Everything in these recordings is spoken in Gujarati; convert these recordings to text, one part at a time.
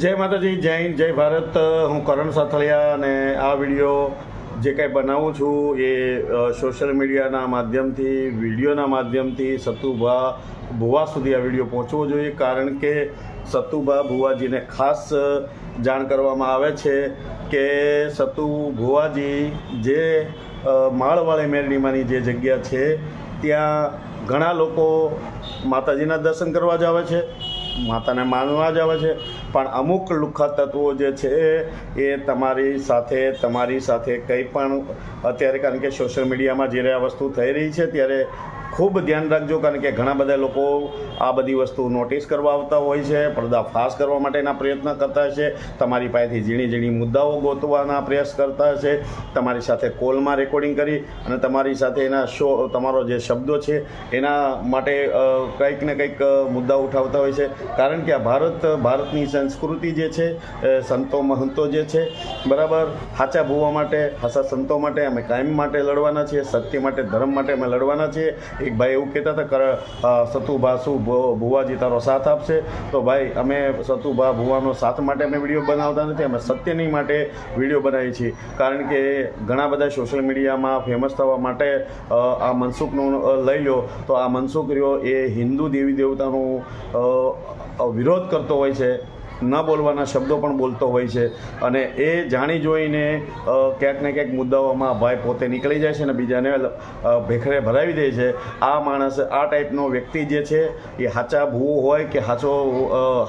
જય માતાજી, જય હિન્દ, જય ભારત. હું કરણ સાથળિયા અને આ વીડિયો જે કાંઈ બનાવું છું એ સોશિયલ મીડિયાના માધ્યમથી, વિડીયોના માધ્યમથી સતુભા ભુવા સુધી આ વીડિયો પહોંચવો જોઈએ, કારણ કે સતુભા ભુવાજીને ખાસ જાણ કરવામાં આવે છે કે સતુ ભુવાજી જે માળવાળી મેરડીમાંની જે જગ્યા છે, ત્યાં ઘણા લોકો માતાજીના દર્શન કરવા જ આવે છે. માતાને માનવા જ આવે છે. પણ અમુક લુખ્ખા તત્વો જે છે એ તમારી સાથે તમારી સાથે કંઈ પણ, અત્યારે કારણ કે સોશિયલ મીડિયામાં જ્યારે આ વસ્તુ થઈ રહી છે, ત્યારે ખૂબ ધ્યાન રાખજો, કારણ કે ઘણા બધા લોકો આ બધી વસ્તુ નોટિસ કરવા આવતા હોય છે પડદા ફાસ કરવા માટેના પ્રયત્ન કરતા હશે તમારી પાસેથી ઝીણી ઝીણી મુદ્દાઓ ગોતવાના પ્રયાસ કરતા હશે તમારી સાથે કોલમાં રેકોર્ડિંગ કરી અને તમારી સાથે એના શો તમારો જે શબ્દો છે, એના માટે કંઈક ને કંઈક મુદ્દા ઉઠાવતા હોય છે. કારણ કે આ ભારત, ભારતની સંસ્કૃતિ જે છે સંતો મહંતો જે છે, બરાબર? હાચા ભૂવા માટે હાસા સંતો માટે અમે કાયમ માટે લડવાના છીએ, સત્ય માટે, ધર્મ માટે અમે લડવાના છીએ. એક ભાઈ એવું કહેતા હતા કર સતુભા શું ભુવાજી તારો સાથ આપશે. તો ભાઈ, અમે સતુભા ભુવાનો સાથ માટે અમે વીડિયો બનાવતા નથી, અમે સત્યની માટે વીડિયો બનાવીએ છીએ. કારણ કે ઘણા બધા સોશિયલ મીડિયામાં ફેમસ થવા માટે આ મનસુખનું લઈ લો, તો આ મનસુખ રહ્યો એ હિન્દુ દેવી દેવતાનું વિરોધ કરતો હોય છે. ન બોલવાના શબ્દો પણ બોલતો હોય છે. અને એ જાણી જોઈને ક્યાંક ને ક્યાંક મુદ્દાઓમાં ભાઈ પોતે નીકળી જાય છે અને બીજાને ભેખરે ભરાવી દે છે. આ માણસ, આ ટાઈપનો વ્યક્તિ જે છે, એ હાચા ભૂવો હોય કે હાચો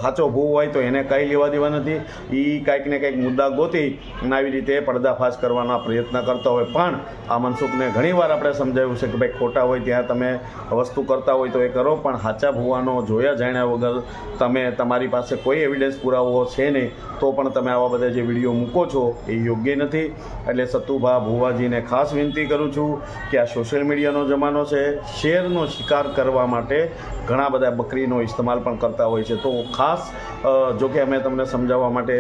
હાચો ભૂવો હોય તો એને કંઈ લેવા દેવા નથી. એ કાંઈક ને કંઈક મુદ્દા ગોતી અને આવી રીતે પડદાફાશ કરવાના પ્રયત્ન કરતા હોય. પણ આ મનસુખને ઘણીવાર આપણે સમજાવ્યું છે કે ભાઈ ખોટા હોય ત્યાં તમે વસ્તુ કરતા હોય તો એ કરો, પણ હાચા ભૂવાનો જોયા જાણ્યા વગર તમે તમારી પાસે કોઈ એવિડન્સ પુરાવો છે નહીં તો પણ તમે આવા બધા જે વીડિયો મૂકો છો એ યોગ્ય નથી. એટલે સતુભા ભુવાજીને ખાસ વિનંતી કરું છું કે આ સોશિયલ મીડિયાનો જમાનો છે, શેરનો શિકાર કરવા માટે ઘણા બધા બકરીનો ઇસ્તેમાલ પણ કરતા હોય છે. તો ખાસ જો કે અમે તમને સમજાવવા માટે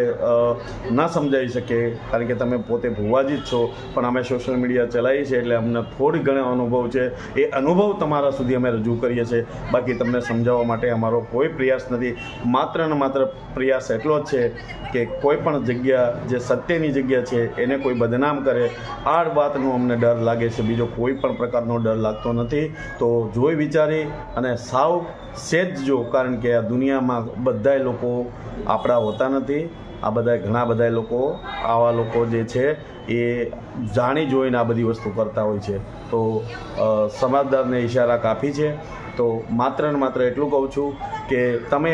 ના સમજાવી શકીએ, કારણ કે તમે પોતે ભુવાજી જ છો, પણ અમે સોશિયલ મીડિયા ચલાવીએ છીએ એટલે અમને થોડી ઘણો અનુભવ છે. એ અનુભવ તમારા સુધી અમે રજૂ કરીએ છીએ. બાકી તમને સમજાવવા માટે અમારો કોઈ પ્રયાસ નથી. માત્ર ને માત્ર પ્રયાસ એટલો જ છે કે કોઈ પણ જગ્યા જે સત્યની જગ્યા છે, એને કોઈ બદનામ કરે, આ વાતનો અમને ડર લાગે છે. બીજો કોઈ પણ પ્રકારનો ડર લાગતો નથી. તો જોઈ વિચારી અને સાવ સેજજો કારણ કે આ દુનિયામાં બધાય લોકો આપણા હોતા નથી. આ બધા ઘણા બધા લોકો, આવા લોકો જે છે, એ જાણી જોઈને આ બધી વસ્તુ કરતા હોય છે. તો સમાજદારને ઇશારા કાફી છે. તો માત્ર ને માત્ર એટલું કહું છું કે તમે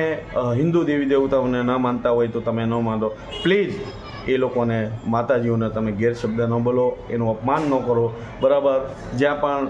હિન્દુ દેવી દેવતાઓને ન માનતા હોય તો તમે ન માનો. પ્લીઝ એ લોકોને, માતાજીઓને તમે ગેરશબ્દ ન બોલો, એનું અપમાન ન કરો. બરાબર? જ્યાં પણ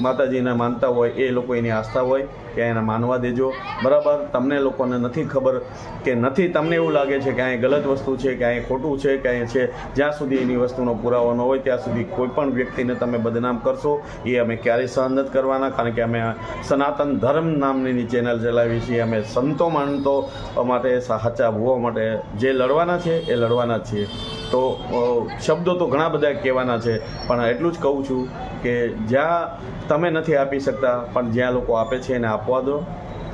માતાજીને માનતા હોય એ લોકો એની આસ્થા હોય ત્યાં એને માનવા દેજો. બરાબર? તમને લોકોને નથી ખબર કે નથી તમને એવું લાગે છે કે અહીં ગલત વસ્તુ છે, કે અહીં ખોટું છે, કે અહીં છે. જ્યાં સુધી એની વસ્તુનો પુરાવો ન હોય ત્યાં સુધી કોઈ પણ વ્યક્તિને તમે બદનામ કરશો, એ અમે ક્યારેય સહન નથી કરવાના, કારણ કે અમે સનાતન ધર્મ નામની ચેનલ ચલાવી છીએ. અમે સંતો માનતો માટે સાચા ભૂવા માટે જે લડવાના છે, એ લડવાના છીએ. તો શબ્દો તો ઘણા બધા કહેવાના છે, પણ એટલું જ કહું છું કે જ્યાં તમે નથી આપી શકતા, પણ જ્યાં લોકો આપે છે એને આપવા દો.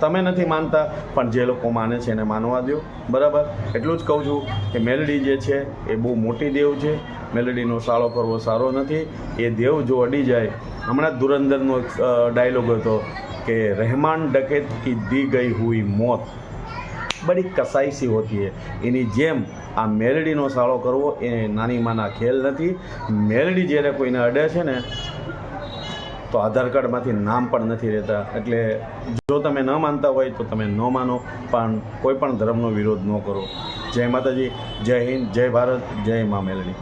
તમે નથી માનતા, પણ જે લોકો માને છે એને માનવા દો. બરાબર? એટલું જ કહું છું કે મેલડી જે છે, એ બહુ મોટી દેવ છે. મેલડીનો સાળો કરવો સારો નથી. એ દેવ જો અડી જાય, હમણાં જ ધુરંધરનો એક ડાયલોગ હતો કે રહેમાન ડકેત કી દી ગઈ હુઈ મોત. બડી કસાઈ સી હોતી એની જેમ આ મેલડીનો સાળો કરવો એ નાની માના ખેલ નથી. મેલડી જ્યારે કોઈને અડે છે ને, તો આધાર કાર્ડમાંથી નામ પણ નથી રહેતા. એટલે જો તમે ન માનતા હોય તો તમે ન માનો, પણ કોઈ પણ ધર્મનો વિરોધ ન કરો. જય માતાજી, જય હિન્દ, જય ભારત, જય મા મેલડી.